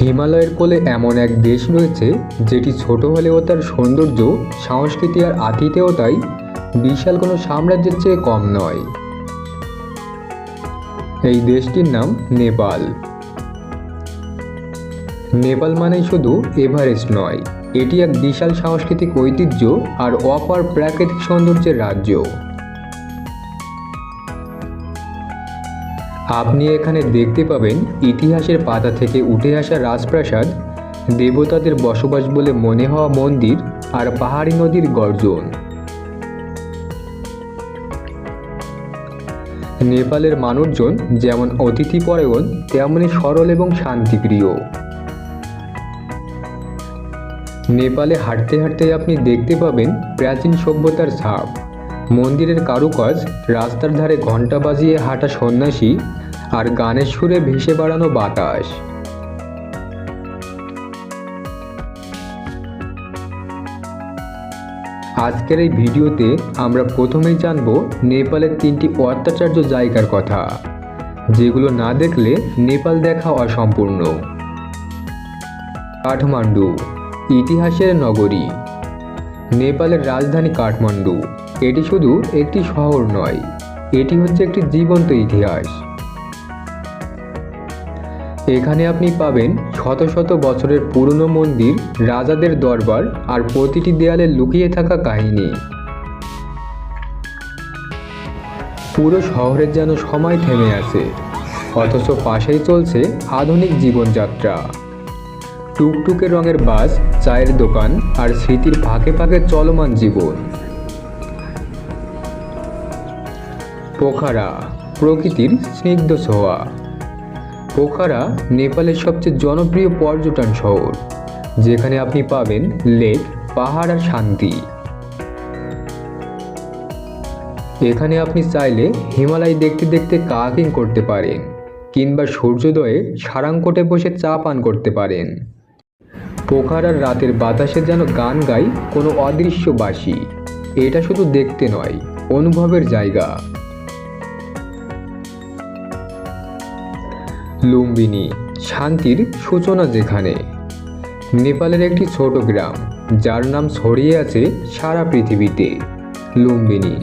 হিমালয়ের কোলে এমন এক দেশ রয়েছে, যেটি ছোট হলেও তার সৌন্দর্য, সংস্কৃতি আর আতিথেয়তাই বিশাল কোনো সাম্রাজ্যের চেয়ে কম নয়। এই দেশটির নাম নেপাল। নেপাল মানেই শুধু এভারেস্ট নয়, এটি এক বিশাল সাংস্কৃতিক ঐতিহ্য আর অপার প্রাকৃতিক সৌন্দর্যের রাজ্য। আপনি এখানে দেখতে পাবেন ইতিহাসের পাতা থেকে উঠে আসা রাজপ্রাসাদ, দেবতাদের বসবাস বলে মনে হওয়া মন্দির আর পাহাড়ি নদীর গর্জন। নেপালের মানুষজন যেমন অতিথিপরায়ণ তেমনই সরল এবং শান্তিপ্রিয়। নেপালে হাঁটতে হাঁটতে আপনি দেখতে পাবেন প্রাচীন সভ্যতার ছাপ। মন্দিরের কারুকাজ, রাস্তার ধারে ঘণ্টা বাজিয়ে হাঁটা সন্ন্যাসী আর গানের সুরে ভেসে বেড়ানো বাতাস। আজকের এই ভিডিওতে আমরা প্রথমেই জানব নেপালের তিনটি অত্যাচার্য জায়গার কথা। যেগুলো না দেখলে নেপাল দেখা অসম্পূর্ণ। কাঠমান্ডু, ইতিহাসের নগরী। নেপালের রাজধানী কাঠমান্ডু। এটি শুধু একটি শহর নয়, এটি হচ্ছে একটি জীবন্ত ইতিহাস। এখানে আপনি পাবেন শত শত বছরের পুরনো মন্দির, রাজাদের দরবার আর প্রতিটি দেয়ালে লুকিয়ে থাকা কাহিনী। পুরো শহরের যেন সময় থেমে আছে, অথচ পাশেই চলছে আধুনিক জীবনযাত্রা। টুকটুকে রঙের বাস, চায়ের দোকান আর স্মৃতির ফাঁকে ফাঁকে চলমান জীবন। পোখারা প্রকৃতির স্নিগ্ধ ছোঁয়া। পোখারা নেপালের সবচেয়ে জনপ্রিয় পর্যটন শহর, যেখানে আপনি পাবেন লেক, পাহাড় আর শান্তি। এখানে আপনি চাইলে হিমালয় দেখতে দেখতে কাকিং করতে পারেন, কিংবা সূর্যোদয়ে সারাংকোটে বসে চা পান করতে পারেন। পোখারার রাতের বাতাসে যেন গান গায় কোনো অদৃশ্য বাসি এটা শুধু দেখতে নয়, অনুভবের জায়গা। লুম্বিনী, শান্তির সূচনা যেখানে। নেপালের একটি ছোট গ্রাম, যার নাম ছড়িয়ে আছে সারা পৃথিবীতে, লুম্বিনী।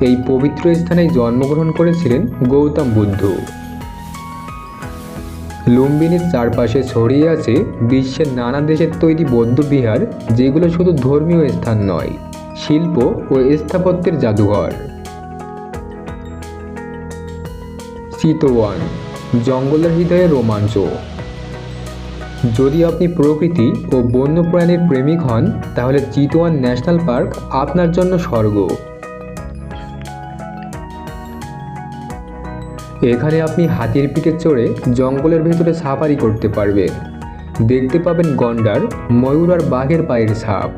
এই পবিত্র স্থানে জন্মগ্রহণ করেছিলেন গৌতম বুদ্ধ। লুম্বিনীর চারপাশে ছড়িয়ে আছে বিশ্বের নানা দেশের তৈরি বৌদ্ধ বিহার, যেগুলো শুধু ধর্মীয় স্থান নয়, শিল্প ও স্থাপত্যের জাদুঘর। চিতওয়ান জঙ্গলের হৃদয়ে রোমাঞ্চ। যদি আপনি প্রকৃতি ও বন্যপ্রাণীর প্রেমিক হন, তাহলে চিতোয়ান ন্যাশনাল পার্ক আপনার জন্য স্বর্গ। এখানে আপনি হাতির পিঠে চড়ে জঙ্গলের ভেতরে সাফারি করতে পারবেন দেখতে পাবেন গন্ডার, ময়ূর আর বাঘের পায়ের ছাপ।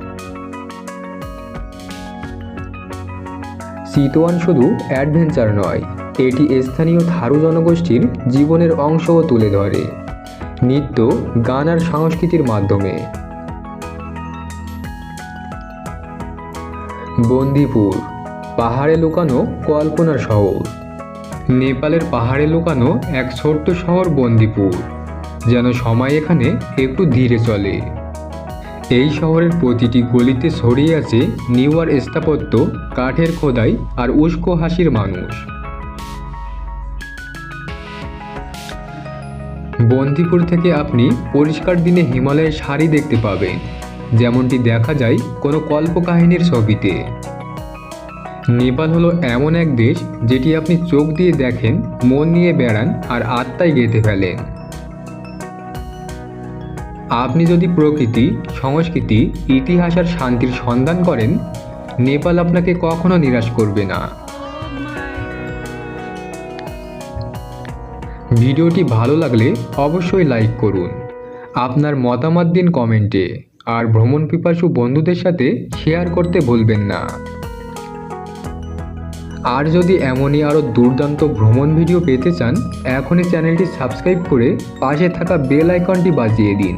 চিতওয়ান শুধু অ্যাডভেঞ্চার নয় এটি স্থানীয় থারু জনগোষ্ঠীর জীবনের অংশও তুলে ধরে। নৃত্য, গান আর সংস্কৃতির মাধ্যমে। বন্দিপুর, পাহাড়ে লুকানো কল্পনার শহর। নেপালের পাহাড়ে লুকানো এক ছোট্ট শহর বন্দিপুর, যেন সময় এখানে একটু ধীরে চলে। এই শহরের প্রতিটি গলিতে ছড়িয়ে আছে নিউয়ার স্থাপত্য, কাঠের খোদাই আর উস্কো হাসির মানুষ। বন্দিপুর থেকে আপনি পরিষ্কার দিনে হিমালয়ের শাড়ি দেখতে পাবেন। যেমনটি দেখা যায় কোনো কল্পকাহিনীর ছবিতে। নেপাল হলো এমন এক দেশ যেটি আপনি চোখ দিয়ে দেখেন, মন নিয়ে বেড়ান আর আত্মায় গেঁথে ফেলেন। আপনি যদি প্রকৃতি, সংস্কৃতি, ইতিহাস আর শান্তির সন্ধান করেন, নেপাল আপনাকে কখনো নিরাশ করবে না। ভিডিওটি ভালো লাগলে অবশ্যই লাইক করুন। আপনার মতামত দিন কমেন্টে। আর ভ্রমণ পিপাসু বন্ধুদের সাথে শেয়ার করতে ভুলবেন না। আর যদি এমনই আরও দুর্দান্ত ভ্রমণ ভিডিও পেতে চান, এখনই চ্যানেলটি সাবস্ক্রাইব করে পাশে থাকা বেল আইকনটি বাজিয়ে দিন।